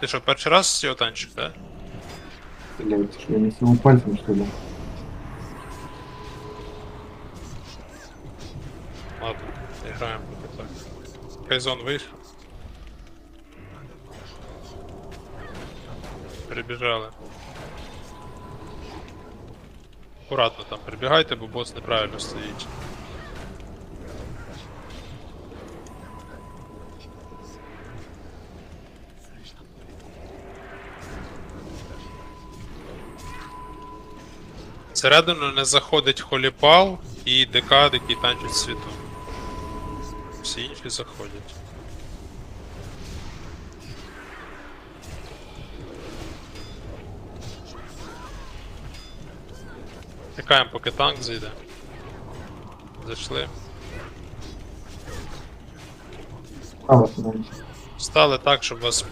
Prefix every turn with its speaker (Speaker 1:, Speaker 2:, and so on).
Speaker 1: Ти що, перший раз цього танчик, да?
Speaker 2: Что я не своего пальцем, что ли?
Speaker 1: Ладно, граємо поки так. Кайзон вийшов. Прибіжали. Акуратно там прибігайте, бо бос неправильно стоїть. Всередину не заходить холіпал і декад, який танчить світу. Всі інші заходять. Чекаємо, поки танк зайде. Зайшли. Стали так, щоб вас